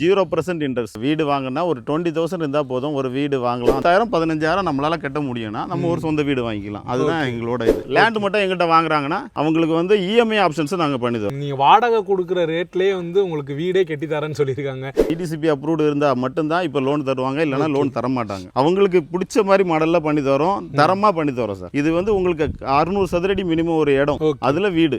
Zero percent interest வீடு வாங்கினா ஒரு டுவெண்ட்டி தௌசண்ட் இருந்தால் போதும். ஒரு வீடு வாங்கலாம். பத்தாயிரம் பதினஞ்சாயிரம் நம்மளால கட்ட முடியும்னா நம்ம ஒரு சொந்த வீடு வாங்கிக்கலாம். அதுதான் எங்களோட இது. லேண்ட் மட்டும் எங்கிட்ட வாங்குறாங்கன்னா அவங்களுக்கு வந்து இஎம்ஐ ஆப்ஷன்ஸ் நாங்கள் பண்ணி தரோம் நீங்க வாடகை கொடுக்குற ரேட்லயே வந்து உங்களுக்கு வீடே கட்டி தரேன்னு சொல்லியிருக்காங்க. டிடிசிபி அப்ரூவ்டு இருந்தால் மட்டும்தான் இப்போ லோன் தருவாங்க இல்லைன்னா லோன் தர மாட்டாங்க அவங்களுக்கு பிடிச்ச மாதிரி மாடலில் பண்ணி தரோம். தரமாக பண்ணி தரோம் சார் இது வந்து உங்களுக்கு அறுநூறு சதுரடி மினிமம் ஒரு இடம். அதில் வீடு.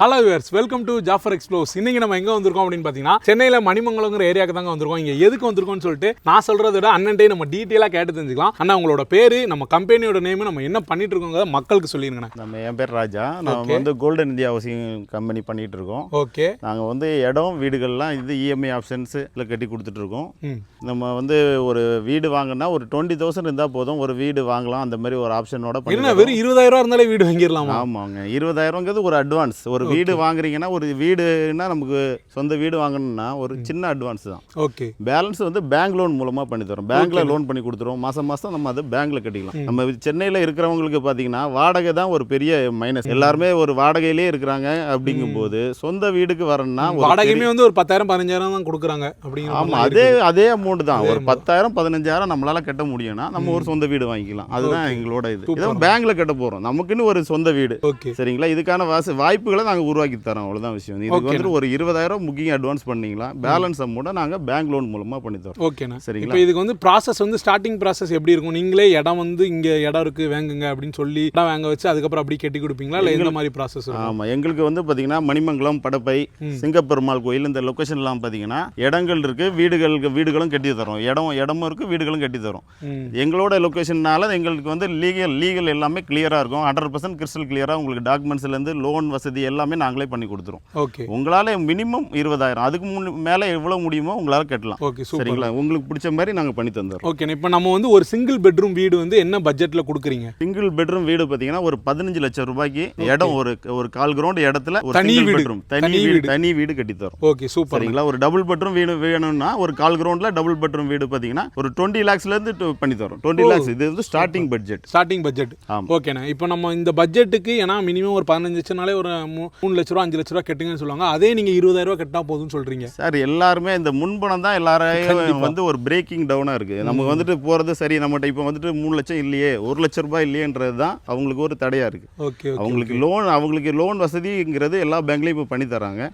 Hello viewers welcome to Jafar explores இன்னைக்கு நம்ம எங்க வந்திருக்கோம் அப்படின்னு பார்த்தீங்கன்னா சென்னையில் மணிமங்கலங்கிற ஏரியாக்கு தாங்க வந்திருக்கோம். இங்க எதுக்கு வந்திருக்கோம்னு சொல்லிட்டு நான் சொல்றதை விட அண்ணன்டே நம்ம டீட்டெயிலாக கேட்டு தெரிஞ்சுக்கலாம். அண்ணா உங்களோட பேரு நம்ம கம்பெனியோட நேம் நம்ம என்ன பண்ணிட்டு இருக்கோங்க மக்களுக்கு சொல்லிருங்கண்ணா நம்ம என் பேர் ராஜா. Okay. வந்து கோல்டன் இந்தியா ஹவுசிங் கம்பெனி பண்ணிட்டு இருக்கோம். ஓகே நாங்கள் வந்து இடம் வீடுகள்லாம் இது இஎம்ஐ ஆப்ஷன்ஸ் இல்லை கட்டி கொடுத்துட்ருக்கோம் ம். நம்ம வந்து ஒரு வீடு வாங்கினா ஒரு டுவெண்ட்டி தௌசண்ட் இருந்தால் போதும். ஒரு வீடு வாங்கலாம். அந்த மாதிரி ஒரு ஆப்ஷனோட வெறும் இருபதாயிரம் ரூபா இருந்தாலே வீடு வாங்கிடலாமா? ஆமாங்க. இருபதாயிரங்கிறது ஒரு அட்வான்ஸ் ஒரு வீடு வாங்குறீங்கன்னா ஒரு வீடுனா நமக்கு சொந்த வீடு வாங்கணும்னா ஒரு சின்ன அட்வான்ஸ் தான். ஓகே. பேலன்ஸ் வந்து பேங்க் லோன் மூலமாக பண்ணி தரோம். பேங்க்ல லோன் பண்ணி கொடுத்துருவோம் மாசம் மாசம் நம்ம அதை பேங்க்ல கட்டிக்கலாம். நம்ம சென்னையில் இருக்கிறவங்களுக்கு பார்த்தீங்கன்னா வாடகை தான் ஒரு பெரிய மைனஸ் எல்லாருமே ஒரு வாடகையிலே இருக்கிறாங்க அப்படிங்கும்போது சொந்த வீடுக்கு வரணும்னா வாடகையுமே வந்து ஒரு பத்தாயிரம் பதினஞ்சாயிரம் தான் கொடுக்குறாங்க அப்படிங்கிற ஆமா அதே. அதே அமௌண்ட் தான். ஒரு. பத்தாயிரம் பதினஞ்சாயிரம் நம்மளால கட்ட முடியும்னா நம்ம ஒரு சொந்த வீடு வாங்கிக்கலாம். அதுதான் எங்களோட இது. இதான் பேங்க்ல கட்ட போறோம். நமக்குன்னு ஒரு சொந்த வீடு. சரிங்களா? இதுக்கான வாச வாய்ப்புகளை நாங்க உருவாக்கி தரோம் அவ்வளவுதான் விஷயம். இதுக்கு. வந்துட்டு ஒரு இருபதாயிரம் முக்கியம் அட்வான்ஸ் பண்ணீங்களா? பேலன்ஸ் அமௌண்ட்டை நாங்க பேங்க் லோன் மூலமா பண்ணி தரோம். ஓகேண்ணா சரிங்களா? இப்போ இதுக்கு வந்து ப்ராசஸ் வந்து ஸ்டார்டிங் ப்ராசஸ் எப்படி இருக்கும்? நீங்களே இடம் வந்து இங்க இடம் இருக்கு வாங்குங்க அப்படின்னு சொல்லி இடம் வாங்க வச்சு அதுக்கப்புறம் அப்படி கட்டி கொடுப்பீங்களா? இல்லை எந்த மாதிரி ப்ராசஸ் இருக்கும்? ஆமா எங்களுக்கு வந்து பாத்தீங்கன்னா மணிமங்கலம் படப்பை சிங்கப்பெருமாள் கோயில் இந்த லொகேஷன்லாம் பாத்தீங்கன்னா இடங்கள் இருக்கு வீடுகள் வீடுகளும் கட்டி தரோம். இடம் இடமும் இருக்கு வீடுகளும் கட்டி தரோம். எங்களோட லொக்கேஷன்னால எங்களுக்கு வந்து லீகல் லீகல் எல்லாமே கிளியராக இருக்கும். ஹண்ட்ரட் பர்சன்ட் கிறிஸ்டல் கிளியராக உங்களுக்கு டாக்குமெண்ட்ஸ்லேருந்து லோன் வசதி எல்லாமே நாங்களே பண்ணி கொடுத்துருவோம். ஓகே. உங்களால் மினிமம் இருபதாயிரம் அதுக்கு முன் மேலே எவ்வளோ முடியுமோ உங்களால் கட்டலாம். ஓகே சரிங்களா? உங்களுக்கு பிடிச்ச மாதிரி நாங்கள் பண்ணி தந்துடுறோம். ஓகேண்ணா இப்போ நம்ம வந்து ஒரு சிங்கிள் பெட்ரூம் வீடு வந்து என்ன பட்ஜெட்டில் கொடுக்குறீங்க? சிங்கிள் பெட்ரூம் வீடு பார்த்தீங்கன்னா ஒரு பதினஞ்சு லட்சம் ரூபாய்க்கு இடம் ஒரு ஒரு கால் கிரவுண்ட் இடத்துல ஒரு தனி bedroom, தனி வீடு. தனி வீடு கட்டி தரோம். Okay super. சரிங்களா? ஒரு டபுள் பெட்ரூம் வீடு வேணும்னா ஒரு கால் கிரவுண்டில் டபுள் பெட்ரூம் வீடு பார்த்தீங்கன்னா ஒரு டுவெண்ட்டி லேக்ஸ்லேருந்து பண்ணி தரோம். டுவெண்ட்டி லேக்ஸ் இது வந்து ஸ்டார்டிங் பட்ஜெட் ஸ்டார்டிங் பட்ஜெட். ஓகேண்ணா இப்போ நம்ம இந்த பட்ஜெட்டுக்கு ஏன்னா மினிமம் ஒரு பதினஞ்சு லட்சம்னாலே ஒரு மூணு லட்ச ரூபா அஞ்சு லட்ச ரூபா கட்டுங்கன்னு சொல்லுவாங்க. அதே நீங்க இருபதாயிரம் ரூபா கட்டினா போதும்னு சொல்றீங்க. சார் எல்லாருமே இந்த முன்பணம் தான் எல்லாரையும். வந்து ஒரு பிரேக்கிங் டவுனாக இருக்குது நமக்கு வந்துட்டு போகிறது சரி நம்மகிட்ட இப்போ வந்துட்டு மூணு லட்சம் இல்லையே ஒரு லட்சம் ரூபாய் இல்லையன்றது தான் அவங்களுக்கு ஒரு தடையாக இருக்குது ஓகே ஓகே அவங்களுக்கு லோன் அவங்களுக்கு லோன் வசதிங்கிறது எல்லா பேங்க்லேயும் இப்போ பண்ணி தராங்க.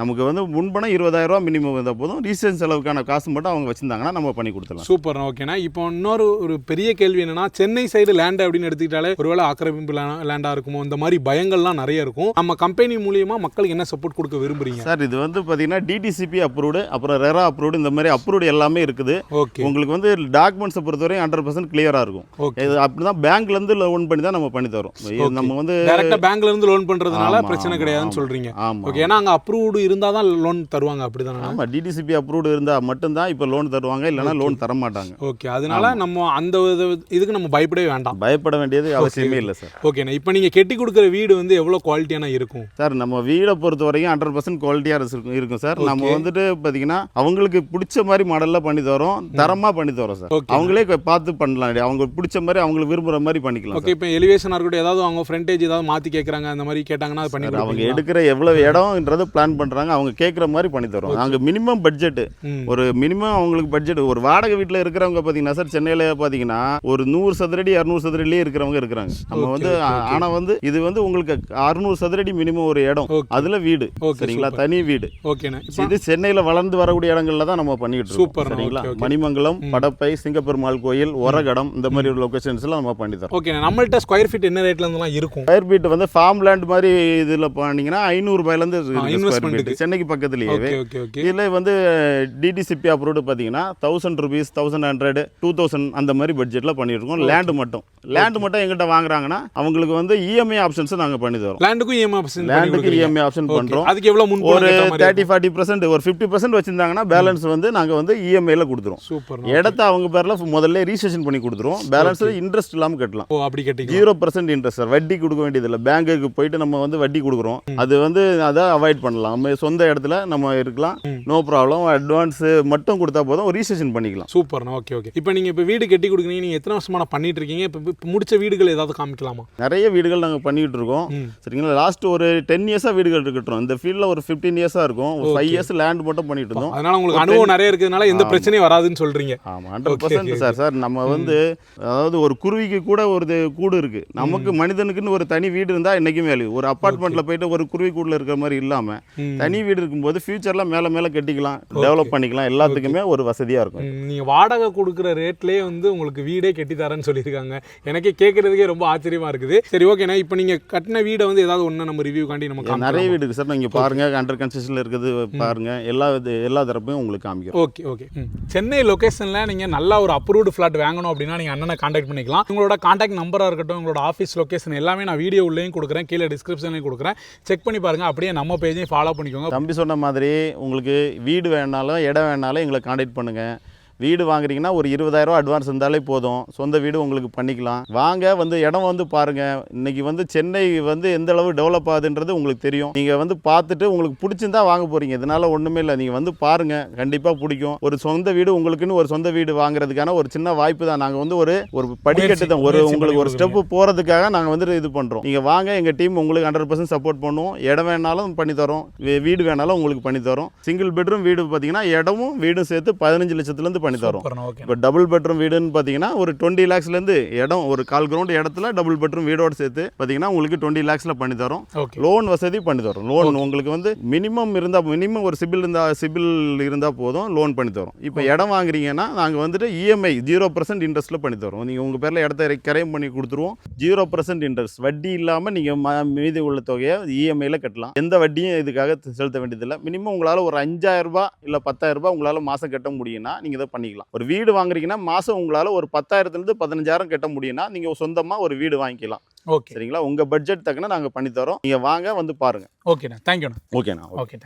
நமக்கு வந்து முன்பணம் இருபதாயிரம் ரூபாய் மினிமம் இருந்தால் போதும். ரீசன் செலவுக்கான காசு மட்டும் அவங்க வச்சிருந்தாங்கன்னா நம்ம பண்ணி கொடுத்துடலாம். சூப்பர் ஓகேண்ணா இப்போ இன்னொரு ஒரு பெரிய கேள்வி என்னன்னா சென்னை சைடு லேண்ட் அப்படின்னு எடுத்துக்கிட்டாலே ஒருவேளை ஆக்கிரமிப்பு லேண்டா இருக்குமோ? இந்த மாதிரி பயங்கள்லாம் நிறைய இருக்கும். நம்ம கம்பெனி மூலியமா மக்களுக்கு என்ன சப்போர்ட் கொடுக்க விரும்புறீங்க? சார் இது வந்து பார்த்தீங்கன்னா டிடிசிபி அப்ரூவ்டு அப்புறம் ரெரா அப்ரூவ்டு இந்த மாதிரி அப்ரூவ்டு எல்லாமே இருக்குது. ஓகே உங்களுக்கு வந்து டாக்குமெண்ட்ஸை பொறுத்தவரையும் ஹண்ட்ரட் பர்சன்ட் கிளியராக இருக்கும். ஓகே இது அப்படி தான் பேங்க்லேருந்து லோன் பண்ணி தான் நம்ம பண்ணி தரோம். நம்ம வந்து டைரக்டா பேங்க்ல இருந்து லோன் பண்றதுனால ஆமா, பிரச்சனை கிடையாதுன்னு ஆமா. சொல்றீங்க ஆமாம் ஓகே ஏன்னா அங்க அப்ரூவ்டு இருந்தா தான் லோன் தருவாங்க அப்படிதானே? ஆமாம் டிடிசிபி அப்ரூவ்டு இருந்தால் மட்டும்தான் இப்போ லோன் தருவாங்க இல்லைன்னா லோன் தர மாட்டாங்க ஓகே அதனால நம்ம அந்த இது- இதுக்கு நம்ம பயப்படவே வேண்டாம். பயப்பட வேண்டியது அவசியமே இல்லை சார். ஓகேண்ணா இப்போ நீங்க கெட்டி கொடுக்குற வீடு வந்து எவ்வளவு குவாலிட்டியான இருக்கும்? சார் நம்ம வீடை பொறுத்த வரைக்கும் ஹண்ட்ரட் பர்சன்ட் குவாலிட்டியாக இருக்கும் இருக்கும் சார் நம்ம. வந்துட்டு பார்த்தீங்கன்னா அவங்களுக்கு பிடிச்ச மாதிரி மாடலில் பண்ணி தரோம் தரமாக பண்ணி தரோம் சார். அவங்களே பார்த்து பண்ணலாம் அவங்களுக்கு பிடிச்ச மாதிரி அவங்களுக்கு விரும்புகிற மாதிரி பண்ணிக்கலாம் ஓகே இப்போ எலிவேஷனா இருக்கட்டும் ஏதாவது அவங்க ஃப்ரண்டேஜ் ஏதாவது மாத்தி கேக்குறாங்க அந்த மாதிரி கேட்டாங்கன்னா அது பண்ணி அவங்க? எடுக்கிற எவ்வளவு இடம்ன்றது பிளான் பண்ணுறாங்க அவங்க கேட்குற மாதிரி பண்ணி தரோம் நாங்கள் மினிமம் பட்ஜெட்டு ம். ஒரு மினிமம் அவங்களுக்கு பட்ஜெட் ஒரு வாடகை வீட்டில் இருக்கிறவங்க பார்த்தீங்கன்னா சார் சென்னையில் பார்த்தீங்கன்னா ஒரு நூறு சதுரடி இரநூறு சதுரடிலே இருக்கிறவங்க இருக்கிறாங்க நம்ம வந்து. ஆனால் வந்து இது வந்து உங்களுக்கு அறுநூறு சதுரடி மினிமம் ஒரு இடம். அதில் வீடு. சரிங்களா. தனி வீடு. இது சென்னையில் வளர்ந்து வரக்கூடிய இடங்கள்ல தான் நம்ம பண்ணிட்டு இருக்கோம். Super, சரிங்களா. மணிமங்கலம் படப்பை சிங்கப்பெருமாள் கோயில் ஒரகடம் இந்த மாதிரி ஒரு லொகேஷன்ஸ்லாம் நம்ம பண்ணி தரோம் ஓகேண்ணா நம்மள்ட்ட ஸ்கொயர் ஃபீட் என்ன ரேட்ல இருந்தெல்லாம் இருக்கும்? ஸ்கொயர் ஃபீட் வந்து ஃபார்ம் லேண்ட் மாதிரி இதில் பண்ணீங்கன்னா ஐநூறு investment-க்கு. ஃபீட் சென்னைக்கு பக்கத்துலேயே. ஓகே ஓகே ஓகே இதில் வந்து டிடிசிபி அப்ரூவ்டு பார்த்தீங்கன்னா thousand rupees thousand hundred two thousand அந்த மாதிரி பட்ஜெட்டில் பண்ணியிருக்கோம். லேண்டு மட்டும். லேண்டு மட்டும் எங்கிட்ட வாங்குறாங்கன்னா அவங்களுக்கு வந்து E இஎம்ஐ ஆப்ஷன்ஸ் நாங்கள் பண்ணி தரோம். லேண்டுக்கும் E இஎம்ஐ ஆப்ஷன் லேண்டுக்கு இஎம்ஐ ஆப்ஷன் பண்ணுறோம் அதுக்கு எவ்வளவு முன் ஒரு தேர்ட்டி ஃபார்ட்டி பர்சன்ட் ஒரு ஃபிஃப்டி பர்சன்ட் வச்சிருந்தாங்கன்னா பேலன்ஸ் வந்து நாங்கள் வந்து E இஎம்ஐல கொடுத்துருவோம். சூப்பர் இடத்த அவங்க பேரில் முதல்ல ரீசேஷன் பண்ணி கொடுத்துருவோம். பேலன்ஸ் இன்ட்ரெஸ்ட் இல்லாமல் கட்டலாம். ஓ அப்படி கேட்டீங்க ஜீரோ பர்சன்ட் இன்ட்ரெஸ்ட் சார் வட்டி கொடுக்க வேண்டியதில்லை. பேங்க்குக்கு போயிட்டு நம்ம வந்து வட்டி கொடுக்குறோம். அது வந்து அதை அவாய்ட் பண்ணலாம். நம்ம சொந்த இடத்துல நம்ம இருக்கலாம். நோ ப்ராப்ளம் அட்வான்ஸ் மட்டும் கொடுத்தா போதும். ரீசேஷன் பண்ணிக்கலாம். சூப்பர்ண்ணா ஓகே ஓகே இப்போ நீங்க இப்போ வீடு கட்டி கொடுக்குறீங்க. நீங்க எத்தனை வருஷமா பண்ணிட்டு இருக்கீங்க? இப்போ முடிச்ச வீடுகள் ஏதாவது காமிக்கலாமா? நிறைய வீடுகள் நாங்கள் பண்ணிக்கிட்டு இருக்கோம். சரிங்களா? லாஸ்ட் ஒரு டென் இயர்ஸாக வீடு கட்டுறோம் இந்த ஃபீல்டில் ஒரு ஃபிஃப்டீன் இயர்ஸாக இருக்கும். ஒரு ஃபைவ் இயர்ஸ் லேண்ட் மட்டும் பண்ணிட்டு இருந்தோம். அதனால உங்களுக்கு அனுபவம் நிறைய இருக்கிறதுனால எந்த ஆமா. பிரச்சனையும் வராதுன்னு சொல்றீங்க. ஆமாம் ஹண்ட்ரட் பர்சன்ட் சார் சார் நம்ம வந்து அதாவது ஒரு குருவிக்கு கூட ஒரு கூடு இருக்கு. நமக்கு மனிதனுக்குன்னு ஒரு தனி வீடு இருந்தால் என்னைக்கும் வேல்யூ ஒரு அப்பார்ட்மெண்ட்டில் போயிட்டு ஒரு குருவி கூடில் இருக்கிற மாதிரி இல்லாமல் ம். தனி வீடு இருக்கும்போது ஃபியூச்சரில் மேலே மேலே கட்டிக்கலாம் டெவலப் பண்ணிக்கலாம். எல்லாத்துக்குமே ஒரு வசதியாக இருக்கும். ம், நீங்க வாடகை கொடுக்குற ரேட்லயே வந்து உங்களுக்கு வீடே கட்டி தரேன்னு சொல்லியிருக்காங்க. எனக்கே கேட்கறதுக்கே ரொம்ப ஆச்சரியமா இருக்குது. சரி ஓகேண்ணா இப்போ நீங்க கட்டின வீடை வந்து ஏதாவது ஒன்று நம்ம ரிவ்யூ காண்டி நம்ம நிறைய வீடு இருக்கு சார். நீங்க பாருங்க அண்டர் கன்ஸ்ட்ரக்ஷன்ல இருக்குது பாருங்க. எல்லா இது எல்லா தரப்பையும் உங்களுக்கு காமிக்கிறோம். ஓகே ஓகே சென்னை லொகேஷனில் நீங்கள் நல்லா ஒரு அப்ரூவ்டு ஃப்ளாட் வாங்கணும் அப்படின்னா நீங்கள் அண்ணனை காண்டாக்ட் பண்ணிக்கலாம். உங்களோட காண்டாக்ட் நம்பராக இருக்கட்டும் உங்களோட ஆஃபீஸ் லொகேஷன் எல்லாமே நான் வீடியோ உள்ளேயும் கொடுக்குறேன் கீழே டிஸ்கிரிப்ஷன்லையும் கொடுக்குறேன். செக் பண்ணி பாருங்கள் அப்படியே நம்ம பேஜையும் ஃபாலோ பண்ணிக்கோங்க. தம்பி சொன்ன மாதிரி உங்களுக்கு வீடு வேணாலும் இடம் வேணாலும் எங்களை காண்டாக்ட் பண்ணுங்க. வீடு வாங்குறீங்கன்னா ஒரு இருபதாயிரம் ரூபாய் அட்வான்ஸ் இருந்தாலே போதும். சொந்த வீடு உங்களுக்கு பண்ணிக்கலாம். வாங்க வந்து இடம் வந்து பாருங்க. இன்னைக்கு வந்து சென்னை வந்து எந்த அளவு டெவலப் ஆகுதுன்றது உங்களுக்கு தெரியும். நீங்க வந்து பார்த்துட்டு உங்களுக்கு பிடிச்சிருந்தா வாங்க போறீங்க. இதனால ஒண்ணுமே இல்லை. நீங்க வந்து பாருங்க. கண்டிப்பா பிடிக்கும். ஒரு சொந்த வீடு உங்களுக்குன்னு ஒரு சொந்த வீடு வாங்குறதுக்கான ஒரு சின்ன வாய்ப்பு தான். நாங்க வந்து ஒரு ஒரு படிக்கட்டு தான். ஒரு உங்களுக்கு ஒரு பண்ணி ஸ்டெப் போறதுக்காக நாங்க வந்து இது பண்றோம். நீங்க வாங்க. எங்க டீம் உங்களுக்கு ஹண்ட்ரட் பர்சன்ட் சப்போர்ட் பண்ணுவோம். இடம் வேணாலும் பண்ணி தரோம். வீடு வேணாலும் உங்களுக்கு பண்ணி தரோம். சிங்கிள் பெட்ரூம் வீடு பார்த்தீங்கன்னா இடமும் வீடும் சேர்த்து பதினஞ்சு லட்சத்துலேருந்து பண்ணி தரோம். இப்போ டபுள் பெட்ரூம் வீடுன்னு பார்த்தீங்கன்னா ஒரு டுவெண்ட்டி லேக்ஸ்லேருந்து இடம் ஒரு கால் கிரவுண்ட் இடத்துல டபுள் பெட்ரூம் வீடோட சேர்த்து பார்த்தீங்கன்னா உங்களுக்கு டுவெண்ட்டி லேக்ஸில் பண்ணி தரோம். லோன் வசதி பண்ணி தரோம். லோன் உங்களுக்கு வந்து மினிமம் இருந்தால் மினிமம் ஒரு சிபில் இருந்தால் சிபில் இருந்தால் போதும் லோன் பண்ணி தரோம். இப்போ இடம் வாங்குறீங்கன்னா நாங்கள் வந்துட்டு E இஎம்ஐ ஜீரோ பர்சன்ட் இன்ட்ரெஸ்ட்டில் பண்ணி தரோம் நீங்கள் உங்கள் பேரில் இடத்த கரையம் பண்ணி கொடுத்துருவோம். ஜீரோ பர்சன்ட் இன்ட்ரெஸ்ட் வட்டி இல்லாமல் நீங்கள் மீதி உள்ள தொகையை இஎம்ஐயில் கட்டலாம். எந்த வட்டியும் இதுக்காக செலுத்த வேண்டியதில்லை. மினிமம் உங்களால் ஒரு அஞ்சாயிரம் ரூபாய் இல்லை பத்தாயிரம் ரூபாய் உங்களால் மாதம் கட்ட முடியும்னா நீங்கள் இதை பண்ணிக்கலாம். ஒரு வீடு வாங்குறீங்கன்னா மாதம் உங்களால் ஒரு பத்தாயிரத்துலேருந்து பதினஞ்சாயிரம் கட்ட முடியும்னா நீங்கள் சொந்தமாக ஒரு வீடு வாங்கிக்கலாம். ஓகே. சரிங்களா? உங்கள் பட்ஜெட் தக்கன நாங்கள் பண்ணி தரோம் நீங்கள் வாங்க வந்து பாருங்கள் ஓகேண்ணா. தேங்க்யூண்ணா ஓகேண்ணா. ஓகே.